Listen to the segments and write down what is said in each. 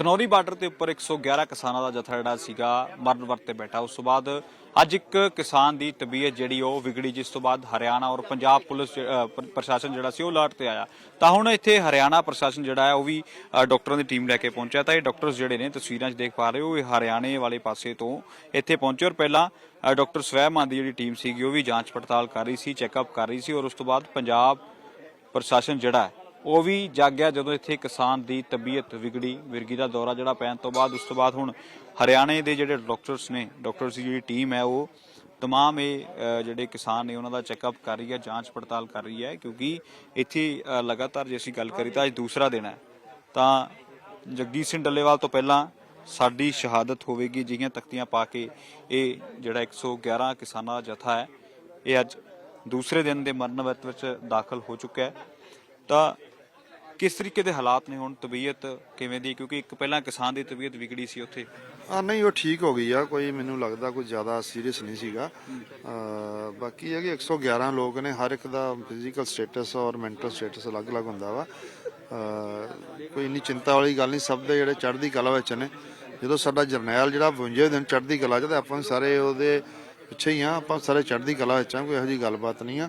Khanauri border ਦੇ ਉੱਪਰ 111 ਕਿਸਾਨਾਂ ਦਾ ਜਥਾ ਜਿਹੜਾ ਸੀਗਾ ਮਰਨ ਵਰਤ ਤੇ ਬੈਠਾ। ਉਸ ਤੋਂ ਬਾਅਦ ਅੱਜ ਇੱਕ ਕਿਸਾਨ ਦੀ ਤਬੀਅਤ ਜਿਹੜੀ ਉਹ ਵਿਗੜੀ ਜਿਸ ਤੋਂ ਬਾਅਦ ਹਰਿਆਣਾ ਔਰ ਪੰਜਾਬ ਪੁਲਿਸ ਪ੍ਰਸ਼ਾਸਨ ਜਿਹੜਾ ਸੀ ਉਹ ਅਲਰਟ ਤੇ ਆਇਆ। ਤਾਂ ਹੁਣ ਇੱਥੇ ਹਰਿਆਣਾ ਪ੍ਰਸ਼ਾਸਨ ਜਿਹੜਾ ਹੈ ਉਹ ਵੀ ਅ, ਡਾਕਟਰਾਂ ਦੀ ਟੀਮ ਲੈ ਕੇ ਪਹੁੰਚਿਆ। ਤਾਂ ਇਹ ਡਾਕਟਰਸ ਜਿਹੜੇ ਨੇ ਤਸਵੀਰਾਂ 'ਚ ਦੇਖ ਪਾ ਰਹੇ ਹੋ ਇਹ ਹਰਿਆਣੇ ਵਾਲੇ ਪਾਸੇ ਤੋਂ ਇੱਥੇ ਪਹੁੰਚੇ ਔਰ ਪਹਿਲਾਂ ਅ, ਡਾਕਟਰ ਸਵੈਮਾਨ ਦੀ ਜਿਹੜੀ ਟੀਮ ਸੀਗੀ ਉਹ ਵੀ ਜਾਂਚ ਪੜਤਾਲ ਕਰ ਰਹੀ ਸੀ ਚੈੱਕਅਪ ਕਰ ਰਹੀ ਸੀ ਔਰ ਉਸ ਤੋਂ ਬਾਅਦ ਪੰਜਾਬ ਪ੍ਰਸ਼ਾਸਨ ਜਿਹੜਾ ਉਹ ਵੀ ਜਾਗਿਆ ਜਦੋਂ ਇੱਥੇ ਕਿਸਾਨ ਦੀ ਤਬੀਅਤ ਵਿਗੜੀ। ਵਿਰਗੀ ਦਾ ਦੌਰਾ ਜਿਹੜਾ ਪੈਣ ਤੋਂ ਬਾਅਦ, ਉਸ ਤੋਂ ਬਾਅਦ ਹੁਣ ਹਰਿਆਣੇ ਦੇ ਜਿਹੜੇ ਡਾਕਟਰਸ ਨੇ ਡਾਕਟਰਸ ਦੀ ਜਿਹੜੀ ਟੀਮ ਹੈ, ਉਹ ਤਮਾਮ ਇਹ ਜਿਹੜੇ ਕਿਸਾਨ ਨੇ, ਉਹਨਾਂ ਦਾ ਚੈੱਕਅਪ ਕਰ ਰਹੀ ਹੈ, ਜਾਂਚ ਪੜਤਾਲ ਕਰ ਰਹੀ ਹੈ, ਕਿਉਂਕਿ ਇੱਥੇ ਲਗਾਤਾਰ ਜੇ ਅਸੀਂ ਗੱਲ ਕਰੀ ਤਾਂ ਅੱਜ ਦੂਸਰਾ ਦਿਨ ਹੈ। ਤਾਂ ਜਗਜੀਤ ਸਿੰਘ ਡੱਲੇਵਾਲ ਤੋਂ ਪਹਿਲਾਂ ਸਾਡੀ ਸ਼ਹਾਦਤ ਹੋਵੇਗੀ, ਜਿਹੀਆਂ ਤਖਤੀਆਂ ਪਾ ਕੇ ਇਹ ਜਿਹੜਾ 111 ਕਿਸਾਨਾਂ ਦਾ ਜਥਾ ਹੈ, ਇਹ ਅੱਜ ਦੂਸਰੇ ਦਿਨ ਦੇ ਮਰਨ ਵਰਤ ਵਿੱਚ ਦਾਖਲ ਹੋ ਚੁੱਕਾ ਹੈ। ਤਾਂ ਕਿਸ ਤਰੀਕੇ ਦੇ ਹਾਲਾਤ ਨੇ ਹੁਣ ਤਬੀਅਤ ਕਿਵੇਂ ਦੀ? ਕਿਉਂਕਿ ਇੱਕ ਪਹਿਲਾਂ ਕਿਸਾਨ ਦੀ ਤਬੀਅਤ ਵਿਗੜੀ ਸੀ ਉੱਥੇ। ਆ ਨਹੀਂ ਉਹ ਠੀਕ ਹੋ ਗਈ ਆ। ਕੋਈ ਮੈਨੂੰ ਲੱਗਦਾ ਕੋਈ ਜ਼ਿਆਦਾ ਸੀਰੀਅਸ ਨਹੀਂ ਸੀਗਾ। ਬਾਕੀ ਇਹ ਕਿ 111 ਲੋਕ ਨੇ ਹਰ ਇੱਕ ਦਾ ਫਿਜ਼ੀਕਲ ਸਟੇਟਸ ਔਰ ਮੈਂਟਲ ਸਟੇਟਸ ਅਲੱਗ-ਅਲੱਗ ਹੁੰਦਾ ਵਾ। ਕੋਈ ਇੰਨੀ ਚਿੰਤਾ ਵਾਲੀ ਗੱਲ ਨਹੀਂ ਸਭ ਦੇ ਜਿਹੜੇ ਚੜ੍ਹਦੀ ਕਲਾ ਵਿੱਚ ਨੇ। ਜਦੋਂ ਸਾਡਾ ਜਰਨੈਲ ਜਿਹੜਾ 52 ਦਿਨ ਚੜ੍ਹਦੀ ਕਲਾ ਚ ਤੇ ਆਪਾਂ ਵੀ ਸਾਰੇ ਉਹਦੇ ਪਿੱਛੇ ਹੀ ਆ ਆਪਾਂ ਸਾਰੇ ਚੜ੍ਹਦੀ ਕਲਾ ਵਿੱਚ ਆ ਕੋਈ ਇਹੋ ਜੀ ਗੱਲਬਾਤ ਨਹੀਂ ਆ,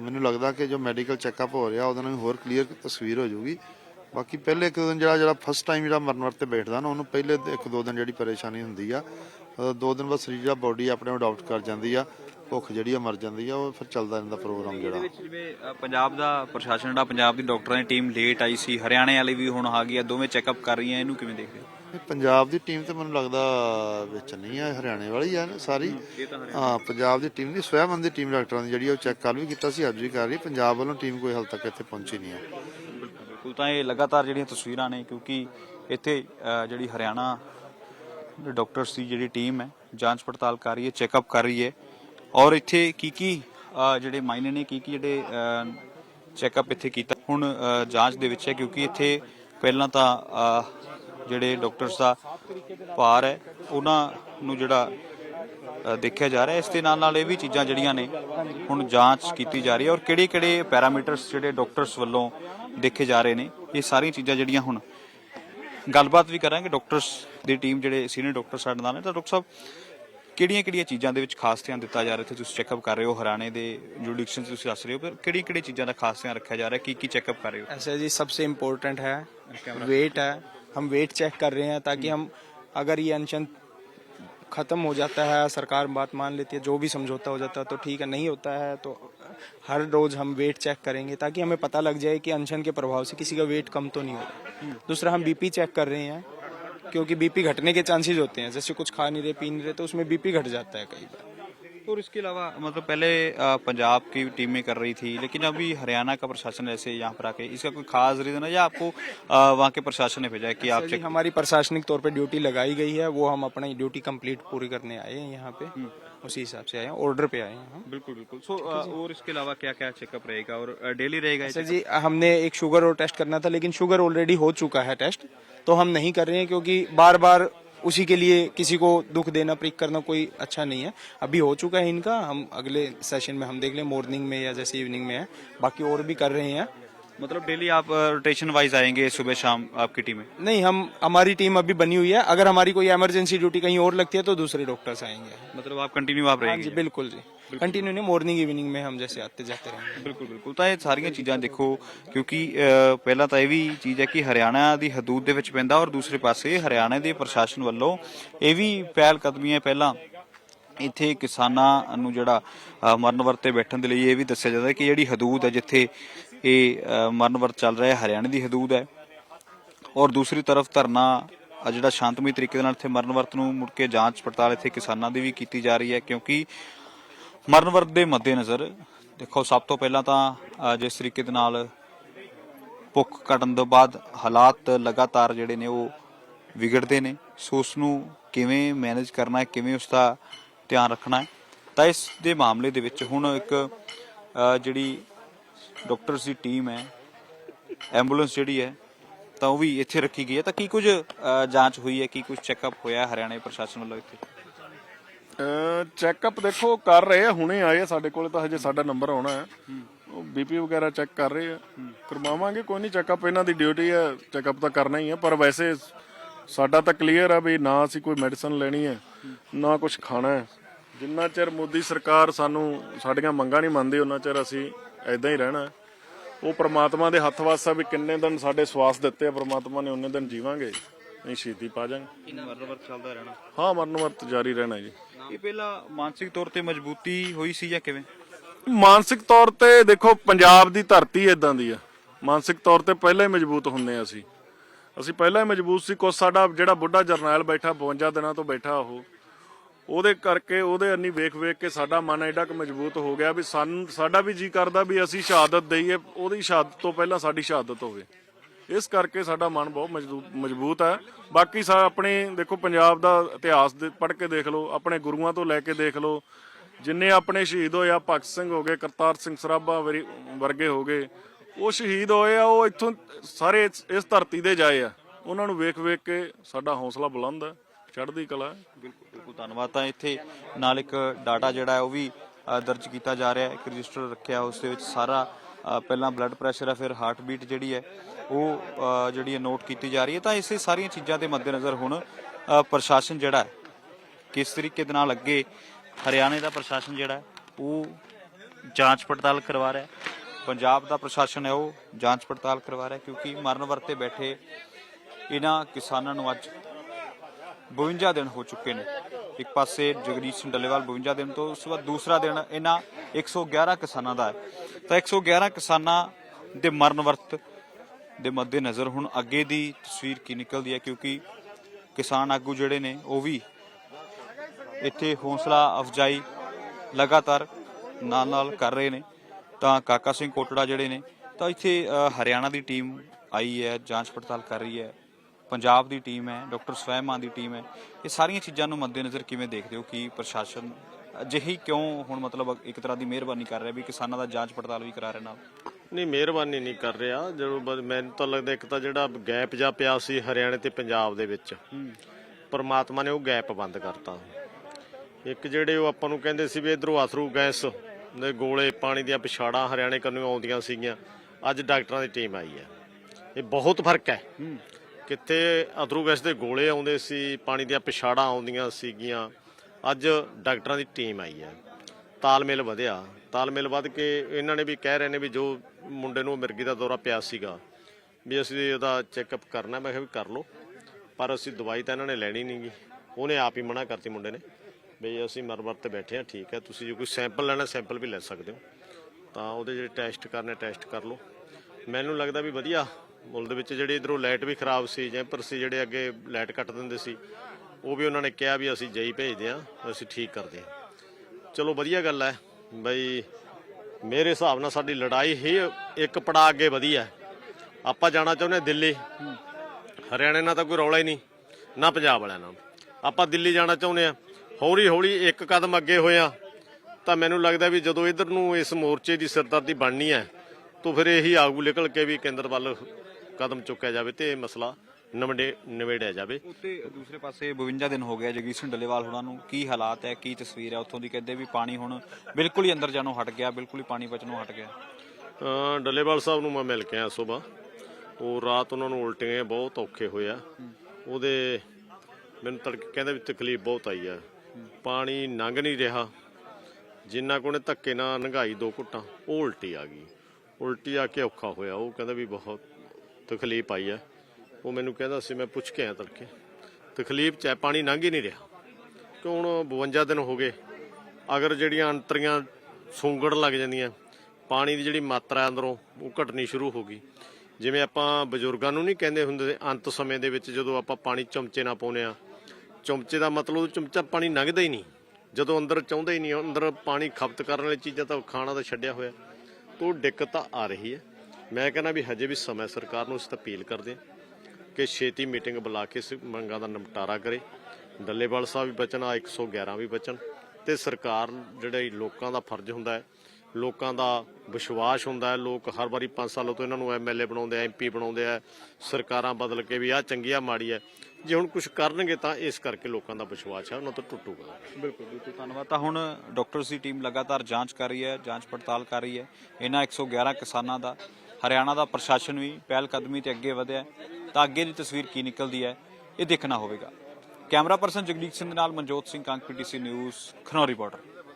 ਮੈਨੂੰ ਲੱਗਦਾ ਕਿ ਜੋ ਮੈਡੀਕਲ ਚੈੱਕਅਪ ਹੋ ਰਿਹਾ, ਉਹਦੇ ਨਾਲ ਹੋਰ ਕਲੀਅਰ ਤਸਵੀਰ ਹੋ ਜਾਊਗੀ। ਬਾਕੀ ਪਹਿਲੇ ਇੱਕ ਦਿਨ ਜਿਹੜਾ ਜਿਹੜਾ ਫਸਟ ਟਾਈਮ ਜਿਹੜਾ ਮਰਨ ਵਰਤੇ ਬੈਠਦਾ ਨਾ, ਉਹਨੂੰ ਪਹਿਲੇ ਇੱਕ ਦੋ ਦਿਨ ਜਿਹੜੀ ਪਰੇਸ਼ਾਨੀ ਹੁੰਦੀ ਆ ਦੋ ਦਿਨ ਬਾਅਦ ਸਰੀਰ ਜਿਹੜਾ ਬੋਡੀ ਆਪਣੇ ਆਪ ਅਡਾਪਟ ਕਰ ਜਾਂਦੀ ਆ, ਭੁੱਖ ਜਿਹੜੀ ਆ ਮਰ ਜਾਂਦੀ ਆ, ਉਹ ਫਿਰ ਚੱਲਦਾ ਰਹਿੰਦਾ ਪ੍ਰੋਗਰਾਮ ਇਹਦੇ ਜਿਹੜਾ ਵਿੱਚ ਜਿਵੇਂ ਪੰਜਾਬ ਦਾ ਪ੍ਰਸ਼ਾਸਨ ਜਿਹੜਾ, ਪੰਜਾਬ ਦੀ ਡਾਕਟਰਾਂ ਦੀ ਟੀਮ ਲੇਟ ਆਈ ਸੀ, ਹਰਿਆਣੇ ਵਾਲੀ ਵੀ ਹੁਣ ਆ ਗਈ ਆ, ਦੋਵੇਂ ਚੈੱਕਅਪ ਕਰ ਰਹੀਆਂ, ਇਹਨੂੰ ਕਿਵੇਂ ਦੇਖਦੇ ਹੋ? ਇਹ ਪੰਜਾਬ ਦੀ ਟੀਮ ਤੇ ਮੈਨੂੰ ਲੱਗਦਾ ਵਿੱਚ ਨਹੀਂ ਆ ਹਰਿਆਣੇ ਵਾਲੀ ਆ ਨਾ ਸਾਰੀ। ਹਾਂ, ਪੰਜਾਬ ਦੀ ਟੀਮ ਨਹੀਂ ਸਵੈਮਨ ਦੀ ਟੀਮ ਡਾਕਟਰਾਂ ਦੀ ਜਿਹੜੀ ਉਹ ਚੈੱਕ ਕੱਲ ਵੀ ਕੀਤਾ ਸੀ, ਅੱਜ ਵੀ ਕਰ ਰਹੀ, ਪੰਜਾਬ ਵੱਲੋਂ ਟੀਮ ਕੋਈ ਹਾਲ ਤੱਕ ਇੱਥੇ ਪਹੁੰਚੀ ਨਹੀਂ ਹੈ ਬਿਲਕੁਲ, ਤਾਂ ਇਹ ਲਗਾਤਾਰ ਜਿਹੜੀਆਂ ਤਸਵੀਰਾਂ ਨੇ, ਕਿਉਂਕਿ ਇੱਥੇ ਜਿਹੜੀ ਹਰਿਆਣਾ ਦੇ ਡਾਕਟਰਸ ਦੀ ਜਿਹੜੀ ਟੀਮ ਹੈ, ਜਾਂਚ ਪੜਤਾਲ ਕਰ ਰਹੀ ਹੈ ਚੈੱਕਅਪ ਕਰ ਰਹੀ ਹੈ। ਔਰ ਇੱਥੇ ਕੀ ਕੀ ਜਿਹੜੇ ਮਾਇਨੇ ਨੇ, ਕੀ ਕੀ ਜਿਹੜੇ ਚੈੱਕਅਪ ਇੱਥੇ ਕੀਤਾ। ਹੁਣ ਜਾਂਚ ਦੇ ਵਿੱਚ ਹੈ, ਕਿਉਂਕਿ ਇੱਥੇ ਪਹਿਲਾਂ ਤਾਂ ਜਿਹੜੇ ਡਾਕਟਰਸ ਦਾ ਭਾਰ ਹੈ ਉਹਨਾਂ ਨੂੰ ਜਿਹੜਾ ਦੇਖਿਆ ਜਾ ਰਿਹਾ ਇਸ ਦੇ ਨਾਲ ਨਾਲ ਇਹ ਵੀ ਚੀਜ਼ਾਂ ਜਿਹੜੀਆਂ ਨੇ ਹੁਣ ਜਾਂਚ ਕੀਤੀ ਜਾ ਰਹੀ ਹੈ ਔਰ ਕਿਹੜੇ-ਕਿਹੜੇ ਪੈਰਾਮੀਟਰਸ ਜਿਹੜੇ ਡਾਕਟਰਸ ਵੱਲੋਂ ਦੇਖੇ ਜਾ ਰਹੇ ਨੇ ਇਹ ਸਾਰੀਆਂ ਚੀਜ਼ਾਂ ਜਿਹੜੀਆਂ ਹੁਣ ਗੱਲਬਾਤ ਵੀ ਕਰਾਂਗੇ ਡਾਕਟਰਸ ਦੀ ਟੀਮ ਜਿਹੜੇ ਸੀਨੀਅਰ ਡਾਕਟਰ ਸਾਡੇ ਨਾਲ ਨੇ। ਤਾਂ ਡਾਕਟਰ ਸਾਹਿਬ ਕਿਹੜੀਆਂ-ਕਿਹੜੀਆਂ ਚੀਜ਼ਾਂ ਦੇ ਵਿੱਚ ਖਾਸ ਧਿਆਨ ਦਿੱਤਾ ਜਾ ਰਿਹਾ? ਤੇ ਤੁਸੀਂ ਚੈੱਕਅਪ ਕਰ ਰਹੇ ਹੋ ਹਰਿਆਣੇ ਦੇ ਜੁਡੀਕਸ਼ਨ ਤੁਸੀਂ ਦੱਸ ਰਹੇ ਹੋ ਪਰ ਕਿਹੜੀ-ਕਿਹੜੀ ਚੀਜ਼ਾਂ ਦਾ ਖਾਸ ਧਿਆਨ ਰੱਖਿਆ ਜਾ ਰਿਹਾ? ਕੀ ਕੀ ਚੈੱਕਅਪ ਕਰ ਰਹੇ ਹੋ? ਐਸਾ ਜੀ ਸਭ ਤੋਂ ਇੰਪੋਰਟੈਂਟ ਹੈ weight ਹੈ हम वेट चेक कर रहे हैं ताकि हम अगर ये अनशन खत्म हो जाता है सरकार बात मान लेती है जो भी समझौता हो जाता है तो ठीक है नहीं होता है तो हर रोज हम वेट चेक करेंगे ताकि हमें पता लग जाए कि अनशन के प्रभाव से किसी का वेट कम तो नहीं हो रहा। दूसरा हम बीपी चेक कर रहे हैं क्योंकि बीपी घटने के चांसेस होते हैं। जैसे कुछ खा नहीं रहे पी नहीं रहे तो उसमें बीपी घट जाता है कई बार। और इसके अलावा मतलब पहले पंजाब की टीमें कर रही थी लेकिन अभी हरियाणा का प्रशासन ऐसे यहाँ पर आके इसका कोई खास रीजन है या आपको वहाँ के प्रशासन ने भेजा है कि आप चेक हमारी प्रशासनिक तौर पे ड्यूटी लगाई गई है वो हम अपनी ड्यूटी कंप्लीट पूरी करने आए हैं यहाँ पे। उसी हिसाब से आए हैं ऑर्डर पे आए हैं बिल्कुल बिल्कुल। सो और इसके अलावा क्या क्या चेकअप रहेगा और डेली रहेगा सर जी हमने एक शुगर और टेस्ट करना था लेकिन शुगर ऑलरेडी हो चुका है टेस्ट तो हम नहीं कर रहे हैं क्योंकि बार बार उसी के लिए किसी को दुख देना प्रिक करना कोई अच्छा नहीं है अभी हो चुका है इनका हम अगले सेशन में हम देख लें मॉर्निंग में या जैसे इवनिंग में है बाकी और भी कर रहे हैं मतलब डेली आप रोटेशन वाइज आएंगे सुबह शाम आपकी टीमें नहीं हम हमारी टीम अभी बनी हुई है अगर हमारी कोई इमरजेंसी ड्यूटी कहीं और लगती है तो दूसरे डॉक्टर्स आएंगे मतलब आप कंटिन्यू आप हाँ रहेंगे जी बिल्कुल जी कंटिन्यू नहीं मॉर्निंग इवनिंग में हम जैसे आते जाते रहेंगे ਬਿਲਕੁਲ ਬਿਲਕੁਲ ਤਾਂ ਇਹ ਸਾਰੀਆਂ ਚੀਜ਼ਾਂ ਦੇਖੋ ਕਿਉਂਕਿ ਅਹ, ਪਹਿਲਾਂ ਤਾਂ ਇਹ ਵੀ ਚੀਜ਼ ਹੈ ਕਿ ਹਰਿਆਣਾ ਦੀ ਹਦੂਦ ਦੇ ਵਿੱਚ ਪੈਂਦਾ ਔਰ ਦੂਸਰੇ ਪਾਸੇ ਹਰਿਆਣਾ ਦੇ ਪ੍ਰਸ਼ਾਸਨ ਵੱਲੋਂ ਇਹ ਵੀ ਪਹਿਲ ਕਦਮੀਆਂ ਪਹਿਲਾਂ ਇੱਥੇ ਕਿਸਾਨਾਂ ਨੂੰ ਜਿਹੜਾ ਅਹ, ਮਰਨ ਵਰਤੇ ਬੈਠਣ ਦੇ ਲਈ ਇਹ ਵੀ ਦੱਸਿਆ ਜਾਂਦਾ ਹੈ ਕਿ ਜਿਹੜੀ ਹਦੂਦ ਹੈ ਜਿੱਥੇ ਇਹ ਅਹ, ਮਰਨ ਵਰਤ ਚੱਲ ਰਿਹਾ ਹਰਿਆਣੇ ਦੀ ਹਦੂਦ ਹੈ। ਔਰ ਦੂਸਰੀ ਤਰਫ ਧਰਨਾ ਆ ਜਿਹੜਾ ਸ਼ਾਂਤਮਈ ਤਰੀਕੇ ਦੇ ਨਾਲ ਇੱਥੇ ਮਰਨ ਵਰਤ ਨੂੰ ਮੁੜ ਕੇ ਜਾਂਚ ਪੜਤਾਲ ਇੱਥੇ ਕਿਸਾਨਾਂ ਦੀ ਵੀ ਕੀਤੀ ਜਾ ਰਹੀ ਹੈ ਕਿਉਂਕਿ ਮਰਨ ਵਰਤ ਦੇ ਮੱਦੇਨਜ਼ਰ ਦੇਖੋ ਸਭ ਤੋਂ ਪਹਿਲਾਂ ਤਾਂ ਜਿਸ ਤਰੀਕੇ ਦੇ ਨਾਲ ਭੁੱਖ ਘਟਣ ਤੋਂ ਬਾਅਦ ਹਾਲਾਤ ਲਗਾਤਾਰ ਜਿਹੜੇ ਨੇ ਉਹ ਵਿਗੜਦੇ ਨੇ। ਸੋ ਉਸ ਨੂੰ ਕਿਵੇਂ ਮੈਨੇਜ ਕਰਨਾ ਹੈ ਕਿਵੇਂ ਉਸ ਦਾ ਧਿਆਨ ਰੱਖਣਾ ਹੈ। ਤਾਂ ਇਸ ਦੇ ਮਾਮਲੇ ਦੇ ਵਿੱਚ ਹੁਣ ਇੱਕ ਜਿਹੜੀ ਡਾਕਟਰਸ ਦੀ ਟੀਮ ਹੈ ਐਂਬੂਲੈਂਸ ਜਿਹੜੀ ਹੈ ਤਾਂ ਉਹ ਵੀ ਇੱਥੇ ਰੱਖੀ ਗਈ ਹੈ। ਤਾਂ ਕੀ ਕੁਝ ਜਾਂਚ ਹੋਈ ਹੈ? ਕੀ ਕੁਝ ਚੈੱਕਅਪ ਹੋਇਆ ਹਰਿਆਣਾ ਪ੍ਰਸ਼ਾਸਨ ਵੱਲੋਂ ਇੱਥੇ? ਚੈੱਕਅਪ ਦੇਖੋ ਕਰ ਰਹੇ ਆ ਹੁਣੇ ਆਏ ਆ ਸਾਡੇ ਕੋਲ ਤਾਂ ਹਜੇ ਸਾਡਾ ਨੰਬਰ ਆਉਣਾ ਹੈ। ਉਹ ਬੀਪੀ ਵਗੈਰਾ ਚੈੱਕ ਕਰ ਰਹੇ ਆ। ਕਰਵਾਵਾਂਗੇ ਕੋਈ ਨਹੀਂ ਚੈੱਕਅਪ ਇਹਨਾਂ ਦੀ ਡਿਊਟੀ ਹੈ ਚੈੱਕਅਪ ਤਾਂ ਕਰਨਾ ਹੀ ਹੈ। ਪਰ ਵੈਸੇ ਸਾਡਾ ਤਾਂ ਕਲੀਅਰ ਆ ਵੀ ਨਾ ਅਸੀਂ ਕੋਈ ਮੈਡੀਸਨ ਲੈਣੀ ਹੈ ਨਾ ਕੁਝ ਖਾਣਾ ਹੈ। ਜਿੰਨਾ ਚਿਰ ਮੋਦੀ ਸਰਕਾਰ ਸਾਨੂੰ ਸਾਡੀਆਂ ਮੰਗਾਂ ਨਹੀਂ ਮੰਨਦੀ ਉਹਨਾਂ ਚਿਰ ਅਸੀਂ ਐਦਾਂ ਹੀ ਰਹਿਣਾ। ਉਹ ਪ੍ਰਮਾਤਮਾ ਦੇ ਹੱਥ ਵੱਸ ਵੀ ਕਿੰਨੇ ਦਿਨ ਸਾਡੇ ਸਵਾਸ ਦਿੱਤੇ ਆ ਪ੍ਰਮਾਤਮਾ ਨੇ ਉਹਨੇ ਦਿਨ ਜੀਵਾਂਗੇ। ਨਹੀਂ ਸ਼ਹੀਦੀ ਪਾ ਜਾਾਂਗੇ ਮਰਨ ਵਰਤ ਚੱਲਦਾ ਰਹਿਣਾ? ਹਾਂ ਮਰਨ ਵਰਤ ਜਾਰੀ ਰਹਿਣਾ ਜੀ। ਇਹ ਪਹਿਲਾਂ ਮਾਨਸਿਕ ਤੌਰ ਤੇ ਮਜ਼ਬੂਤੀ ਹੋਈ ਸੀ ਜਾਂ ਕਿਵੇਂ? ਮਾਨਸਿਕ ਤੌਰ ਤੇ ਦੇਖੋ ਪੰਜਾਬ ਦੀ ਧਰਤੀ ਇਦਾਂ ਦੀ ਆ। ਮਾਨਸਿਕ ਤੌਰ ਤੇ ਪਹਿਲਾਂ ਹੀ ਮਜ਼ਬੂਤ ਹੁੰਦੇ ਆ ਅਸੀਂ। ਅਸੀਂ ਪਹਿਲਾਂ ਹੀ ਮਜ਼ਬੂਤ ਸੀ ਕੁਛ ਸਾਡਾ ਜਿਹੜਾ ਬੁੱਢਾ ਜਰਨੈਲ ਬੈਠਾ 52 ਦਿਨਾਂ ਤੋਂ ਬੈਠਾ ਉਹ। ਉਹਦੇ ਕਰਕੇ ਉਹਦੇ ਅੰਨੀ ਵੇਖ ਵੇਖ ਕੇ ਸਾਡਾ ਮਨ ਐਡਾ ਕੁ ਮਜ਼ਬੂਤ ਹੋ ਗਿਆ ਵੀ ਸਾਨੂੰ, ਸਾਡਾ ਵੀ ਜੀ ਕਰਦਾ ਵੀ ਅਸੀਂ ਸ਼ਹਾਦਤ ਦਈਏ, ਉਹਦੀ ਸ਼ਹਾਦਤ ਤੋਂ ਪਹਿਲਾਂ ਸਾਡੀ ਸ਼ਹਾਦਤ ਹੋਵੇ। ਇਸ ਕਰਕੇ ਸਾਡਾ ਮਨ ਬਹੁਤ ਮਜ਼ਬੂਤ ਮਜ਼ਬੂਤ ਹੈ। ਬਾਕੀ ਸਾ ਆਪਣੇ, ਦੇਖੋ ਪੰਜਾਬ ਦਾ ਇਤਿਹਾਸ ਦੇ ਪੜ੍ਹ ਕੇ ਦੇਖ ਲਓ, ਆਪਣੇ ਗੁਰੂਆਂ ਤੋਂ ਲੈ ਕੇ ਦੇਖ ਲਓ। ਜਿੰਨੇ ਆਪਣੇ ਸ਼ਹੀਦ ਹੋਏ ਆ, ਭਗਤ ਸਿੰਘ ਹੋ ਗਏ, ਕਰਤਾਰ ਸਿੰਘ ਸਰਾਭਾ ਵਰੀ- ਵਰਗੇ ਹੋ ਗਏ। ਉਹ ਸ਼ਹੀਦ ਹੋਏ ਆ, ਉਹ ਇੱਥੋਂ ਸਾਰੇ ਇਸ ਇਸ ਧਰਤੀ ਦੇ ਜਾਏ ਆ। ਉਹਨਾਂ ਨੂੰ ਵੇਖ ਵੇਖ ਕੇ ਸਾਡਾ ਹੌਸਲਾ ਬੁਲੰਦ ਹੈ। ਚੜ੍ਹਦੀ ਕਲਾ ਬਿਲਕੁਲ ਬਿਲਕੁਲ ਧੰਨਵਾਦ। ਤਾਂ ਇੱਥੇ ਨਾਲ ਇੱਕ ਡਾਟਾ ਜਿਹੜਾ ਹੈ ਉਹ ਵੀ ਦਰਜ ਕੀਤਾ ਜਾ ਰਿਹਾ ਹੈ। ਇੱਕ ਰਜਿਸਟਰ ਰੱਖਿਆ ਉਸ ਦੇ ਵਿੱਚ ਸਾਰਾ ਪਹਿਲਾਂ ਬਲੱਡ ਪ੍ਰੈਸ਼ਰ ਹੈ, ਫਿਰ ਹਾਰਟ ਬੀਟ ਜਿਹੜੀ ਹੈ, ਉਹ ਜਿਹੜੀ ਹੈ ਨੋਟ ਕੀਤੀ ਜਾ ਰਹੀ ਹੈ। ਤਾਂ ਇਸੇ ਸਾਰੀਆਂ ਚੀਜ਼ਾਂ ਦੇ ਮੱਦੇਨਜ਼ਰ ਹੁਣ ਪ੍ਰਸ਼ਾਸਨ ਜਿਹੜਾ ਹੈ, ਕਿਸ ਤਰੀਕੇ ਦੇ ਨਾਲ ਅੱਗੇ ਹਰਿਆਣੇ ਦਾ ਪ੍ਰਸ਼ਾਸਨ ਜਿਹੜਾ ਹੈ, ਉਹ ਜਾਂਚ ਪੜਤਾਲ ਕਰਵਾ ਰਿਹਾ ਹੈ। ਪੰਜਾਬ ਦਾ ਪ੍ਰਸ਼ਾਸਨ ਹੈ, ਉਹ ਜਾਂਚ ਪੜਤਾਲ ਕਰਵਾ ਰਿਹਾ ਕਿਉਂਕਿ ਮਰਨ ਵਰਤੇ ਬੈਠੇ ਇਹਨਾਂ ਕਿਸਾਨਾਂ ਨੂੰ ਅੱਜ 52 ਦਿਨ ਹੋ ਚੁੱਕੇ ਨੇ। ਇੱਕ ਪਾਸੇ ਜਗਦੀਸ਼ ਸਿੰਘ ਡੱਲੇਵਾਲ 52 ਦਿਨ ਤੋਂ, ਉਸ ਤੋਂ ਬਾਅਦ ਦੂਸਰਾ ਦਿਨ ਇਹਨਾਂ 111 ਕਿਸਾਨਾਂ ਦਾ ਹੈ। ਤਾਂ 111 ਕਿਸਾਨਾਂ ਦੇ ਮਰਨ ਵਰਤ ਦੇ ਮੱਦੇ ਨਜ਼ਰ ਹੁਣ ਅੱਗੇ ਦੀ ਤਸਵੀਰ ਕੀ ਨਿਕਲਦੀ ਹੈ, ਕਿਉਂਕਿ ਕਿਸਾਨ ਆਗੂ ਜਿਹੜੇ ਨੇ, ਉਹ ਵੀ ਇੱਥੇ ਹੌਸਲਾ ਅਫਜਾਈ ਲਗਾਤਾਰ ਨਾਲ ਨਾਲ ਕਰ ਰਹੇ ਨੇ। ਤਾਂ ਕਾਕਾ ਸਿੰਘ ਕੋਟੜਾ ਜਿਹੜੇ ਨੇ, ਤਾਂ ਇੱਥੇ ਹਰਿਆਣਾ ਦੀ ਟੀਮ ਆਈ ਹੈ, ਜਾਂਚ ਪੜਤਾਲ ਕਰ ਰਹੀ ਹੈ। ਪੰਜਾਬ ਦੀ ਟੀਮ ਹੈ ਡਾਕਟਰ ਸਵੈਮਾਨ ਦੀ ਟੀਮ ਹੈ। ਇਹ ਸਾਰੀਆਂ ਚੀਜ਼ਾਂ ਨੂੰ ਮੱਦੇਨਜ਼ਰ ਕਿਵੇਂ ਦੇਖਦੇ ਹੋ ਕਿ ਪ੍ਰਸ਼ਾਸਨ ਅਜਿਹੀ ਕਿਉਂ ਹੁਣ ਮਤਲਬ ਇੱਕ ਤਰ੍ਹਾਂ ਦੀ ਮਿਹਰਬਾਨੀ ਕਰ ਰਿਹਾ ਵੀ ਕਿਸਾਨਾਂ ਦਾ ਜਾਂਚ ਪੜਤਾਲ ਵੀ ਕਰਾ ਰਿਹਾ ਨਾਲ? ਨਹੀਂ ਮਿਹਰਬਾਨੀ ਨਹੀਂ ਕਰ ਰਿਹਾ। ਜਦੋਂ ਮੈਨੂੰ ਤਾਂ ਲੱਗਦਾ ਇੱਕ ਤਾਂ ਜਿਹੜਾ ਗੈਪ ਜਾ ਪਿਆ ਸੀ ਹਰਿਆਣੇ ਤੇ ਪੰਜਾਬ ਦੇ ਵਿੱਚ ਪਰਮਾਤਮਾ ਨੇ ਉਹ ਗੈਪ ਬੰਦ ਕਰਤਾ। ਇੱਕ ਜਿਹੜੇ ਉਹ ਆਪਾਂ ਨੂੰ ਕਹਿੰਦੇ ਸੀ ਵੀ ਇਧਰੋਂ ਅਥਰੂ ਗੈਸ ਦੇ ਗੋਲੇ ਪਾਣੀ ਦੀਆਂ ਪਿਛਾੜਾਂ ਹਰਿਆਣੇ ਕੰਨੋਂ ਆਉਂਦੀਆਂ ਸੀਗੀਆਂ ਅੱਜ ਡਾਕਟਰਾਂ ਦੀ ਟੀਮ ਆਈ ਹੈ। ਇਹ ਬਹੁਤ ਫ਼ਰਕ ਹੈ। ਕਿੱਥੇ ਅਥਰੂ ਗੈਸ ਦੇ ਗੋਲੇ ਆਉਂਦੇ ਸੀ, ਪਾਣੀ ਦੀਆਂ ਪਿਛਾੜਾਂ ਆਉਂਦੀਆਂ ਸੀਗੀਆਂ। ਅੱਜ ਡਾਕਟਰਾਂ ਦੀ ਟੀਮ ਆਈ ਹੈ। ਤਾਲਮੇਲ ਵਧਿਆ। ਤਾਲਮੇਲ ਵੱਧ ਕੇ ਇਹਨਾਂ ਨੇ ਵੀ ਕਹਿ ਰਹੇ ਨੇ ਵੀ ਜੋ ਮੁੰਡੇ ਨੂੰ ਮਿਰਗੀ ਦਾ ਦੌਰਾ ਪਿਆ ਸੀਗਾ, ਵੀ ਅਸੀਂ ਉਹਦਾ ਚੈੱਕਅਪ ਕਰਨਾ। ਮੈਂ ਕਿਹਾ ਵੀ ਕਰ ਲਓ, ਪਰ ਅਸੀਂ ਦਵਾਈ ਤਾਂ ਇਹਨਾਂ ਨੇ ਲੈਣੀ ਨਹੀਂਗੀ ਉਹਨੇ ਆਪ ਹੀ ਮਨਾ ਕਰਤੀ ਮੁੰਡੇ ਨੇ, ਵੀ ਅਸੀਂ ਮਰਮਰ ਤੇ ਬੈਠੇ ਆ ਠੀਕ ਹੈ। ਤੁਸੀਂ ਜੇ ਕੋਈ ਸੈਂਪਲ ਲੈਣਾ, ਸੈਂਪਲ ਵੀ ਲੈ ਸਕਦੇ ਹੋ। ਤਾਂ ਉਹਦੇ ਜਿਹੜੇ ਟੈਸਟ ਕਰਨੇ, ਟੈਸਟ ਕਰ ਲਓ। ਮੈਨੂੰ ਲੱਗਦਾ ਵੀ ਵਧੀਆ ਮੁੱਲ ਦੇ ਵਿੱਚ ਜਿਹੜੀ ਇਧਰੋਂ ਲਾਈਟ ਵੀ ਖਰਾਬ ਸੀ ਜੈਂਪਰ ਸੀ ਜਿਹੜੇ ਅੱਗੇ ਲਾਈਟ ਕੱਟ ਦਿੰਦੇ ਸੀ, ਉਹ ਵੀ ਉਹਨਾਂ ਨੇ ਕਿਹਾ ਵੀ ਅਸੀਂ ਜਈ ਭੇਜਦੇ ਆ ਅਸੀਂ ਠੀਕ ਕਰਦੇ ਆ ਚਲੋ ਵਧੀਆ ਗੱਲ ਹੈ ਬਈ, ਮੇਰੇ ਹਿਸਾਬ ਨਾਲ ਸਾਡੀ ਲੜਾਈ ਹੀ ਇੱਕ ਪੜਾ ਅੱਗੇ ਵਧੀਆ ਆਪਾਂ ਜਾਣਾ ਚਾਹੁੰਦੇ ਹਾਂ ਦਿੱਲੀ। ਹਰਿਆਣੇ ਨਾਲ ਤਾਂ ਕੋਈ ਰੌਲਾ ਹੀ ਨਹੀਂ, ਨਾ ਪੰਜਾਬ ਵਾਲਿਆਂ ਨਾਲ। ਆਪਾਂ ਦਿੱਲੀ ਜਾਣਾ ਚਾਹੁੰਦੇ ਆ ਹੌਲੀ ਹੌਲੀ ਇੱਕ ਕਦਮ ਅੱਗੇ ਹੋਇਆ ਤਾਂ ਮੈਨੂੰ ਲੱਗਦਾ ਵੀ ਜਦੋਂ ਇਧਰ ਨੂੰ ਇਸ ਮੋਰਚੇ ਦੀ ਸਰਦਾਰਦੀ ਬਣਨੀ ਹੈ, ਤਾਂ ਫਿਰ ਇਹੀ ਆਗੂ ਨਿਕਲ ਕੇ ਵੀ ਕੇਂਦਰ ਵੱਲ ਕਦਮ ਚੁੱਕਿਆ ਜਾਵੇ ਤੇ ਇਹ ਮਸਲਾ ਨਵੜੇ ਨਿਬੇੜਿਆ ਜਾਵੇ। ਉੱਤੇ ਦੂਸਰੇ ਪਾਸੇ 52 ਦਿਨ ਹੋ ਗਿਆ ਜਗਦੀਸ਼ ਸਿੰਘ ਡੱਲੇਵਾਲ ਹੋਣਾ ਨੂੰ। ਕੀ ਹਾਲਾਤ ਹੈ ਕੀ ਤਸਵੀਰ ਹੈ? ਉੱਥੋਂ ਦੀ ਕਹਿੰਦੇ ਵੀ ਪਾਣੀ ਹੁਣ ਬਿਲਕੁਲ ਹੀ ਅੰਦਰ ਜਾਣੋਂ ਹਟ ਗਿਆ ਬਿਲਕੁਲ ਹੀ ਪਾਣੀ ਬਚਣੋਂ ਹਟ ਗਿਆ। ਡੱਲੇਵਾਲ ਸਾਹਿਬ ਨੂੰ ਮੈਂ ਮਿਲ ਕੇ ਆਇਆ ਸਵੇਰ। ਉਹ ਰਾਤ ਉਹਨਾਂ ਨੂੰ ਉਲਟੀਆਂ ਬਹੁਤ ਔਖੇ ਹੋਇਆ ਉਹਦੇ ਮੈਨੂੰ ਤੜਕੇ ਕਹਿੰਦੇ ਵੀ ਤਕਲੀਫ ਬਹੁਤ ਆਈ ਆ। ਪਾਣੀ ਲੰਘ ਨਹੀਂ ਰਿਹਾ। ਜਿੰਨਾ ਕੋਨੇ ਧੱਕੇ ਨਾਲ ਨੰਗਾਈ ਦੋ ਘੁੱਟਾਂ ਉਹ ਉਲਟੀ ਆ ਗਈ। ਉਲਟੀ ਆ ਕੇ ਔਖਾ ਹੋਇਆ। ਉਹ ਕਹਿੰਦਾ ਵੀ ਬਹੁਤ ਤਕਲੀਫ ਆਈ ਹੈ ਉਹ ਮੈਨੂੰ ਕਹਿੰਦਾ ਸੀ, ਮੈਂ ਪੁੱਛ ਕੇ ਆਇਆ ਤੜਕੇ। ਤਕਲੀਫ ਚ ਪਾਣੀ ਲੰਘ ਹੀ ਨਹੀਂ ਰਿਹਾ। ਕਿ ਹੁਣ 52 ਦਿਨ ਹੋ ਗਏ। ਅਗਰ ਜਿਹੜੀਆਂ ਅੰਤਰੀਆਂ ਸੁੰਗੜ ਲੱਗ ਜਾਂਦੀਆਂ, ਪਾਣੀ ਦੀ ਜਿਹੜੀ ਮਾਤਰਾ ਅੰਦਰੋਂ ਉਹ ਘਟਣੀ ਸ਼ੁਰੂ ਹੋ ਗਈ। ਜਿਵੇਂ ਆਪਾਂ ਬਜ਼ੁਰਗਾਂ ਨੂੰ ਨਹੀਂ ਕਹਿੰਦੇ ਹੁੰਦੇ ਅੰਤ ਸਮੇਂ ਦੇ ਵਿੱਚ ਜਦੋਂ ਆਪਾਂ ਪਾਣੀ ਚਮਚੇ ਨਾਲ ਪਾਉਨੇ ਆ ਚਮਚੇ ਦਾ ਮਤਲਬ ਚਮਚਾ ਪਾਣੀ ਲੰਘਦਾ ਹੀ ਨਹੀਂ। ਜਦੋਂ ਅੰਦਰ ਚਾਹੁੰਦਾ ਹੀ ਨਹੀਂ, ਅੰਦਰ ਪਾਣੀ ਖਪਤ ਕਰਨ ਵਾਲੀ ਚੀਜ਼ਾਂ ਤਾਂ ਖਾਣਾ ਤਾਂ ਛੱਡਿਆ ਹੋਇਆ। ਤਾਂ ਉਹ ਦਿੱਕਤ ਤਾਂ ਆ ਰਹੀ ਹੈ। ਮੈਂ ਕਹਿੰਦਾ ਵੀ ਹਜੇ ਵੀ ਸਮਾਂ ਸਰਕਾਰ ਨੂੰ ਇਸ ਤੇ ਅਪੀਲ ਕਰਦੇ ਹਾਂ ਕਿ ਛੇਤੀ ਮੀਟਿੰਗ ਬੁਲਾ ਕੇ ਇਸ ਮੰਗਾਂ ਦਾ ਨਿਪਟਾਰਾ ਕਰੇ। ਡੱਲੇਵਾਲ ਸਾਹਿਬ ਵੀ ਬਚਣ ਆ 111 ਵੀ ਬਚਣ ਤੇ ਸਰਕਾਰ ਜਿਹੜੇ ਲੋਕਾਂ ਦਾ ਫਰਜ਼ ਹੁੰਦਾ ਹੈ, ਲੋਕਾਂ ਦਾ ਵਿਸ਼ਵਾਸ ਹੁੰਦਾ ਹੈ, ਲੋਕ ਹਰ ਵਾਰੀ 5 ਸਾਲਾਂ ਤੋਂ ਇਹਨਾਂ ਨੂੰ ਐਮਐਲਏ ਬਣਾਉਂਦੇ ਆ ਐਮਪੀ ਬਣਾਉਂਦੇ ਆ, ਸਰਕਾਰਾਂ ਬਦਲ ਕੇ ਵੀ ਆ ਚੰਗੀ ਆ ਮਾੜੀ ਹੈ। ਜੇ ਹੁਣ ਕੁਝ ਕਰਨਗੇ ਤਾਂ ਇਸ ਕਰਕੇ ਲੋਕਾਂ ਦਾ ਵਿਸ਼ਵਾਸ ਹੈ, ਉਹਨਾਂ ਤੋਂ ਟੁੱਟੂਗਾ। ਬਿਲਕੁਲ ਬਿਲਕੁਲ, ਧੰਨਵਾਦ। ਤਾਂ ਹੁਣ ਡਾਕਟਰਸ ਦੀ ਟੀਮ ਲਗਾਤਾਰ ਜਾਂਚ ਕਰ ਰਹੀ ਹੈ, ਜਾਂਚ ਪੜਤਾਲ ਕਰ ਰਹੀ ਹੈ। ਇਹਨਾਂ 111 ਕਿਸਾਨਾਂ ਦਾ ਹਰਿਆਣਾ ਦਾ ਪ੍ਰਸ਼ਾਸਨ ਵੀ ਪਹਿਲ ਕਦਮੀ ਤੇ ਅੱਗੇ ਵਧਿਆ ਤਾਂ ਅੱਗੇ ਦੀ ਤਸਵੀਰ ਕੀ ਨਿਕਲਦੀ ਹੈ, ਇਹ ਦੇਖਣਾ ਹੋਵੇਗਾ। ਕੈਮਰਾ ਪਰਸਨ ਜਗਦੀਪ ਸਿੰਘ ਦੇ ਨਾਲ Manjot Singh Kang PTC news, Khanauri border.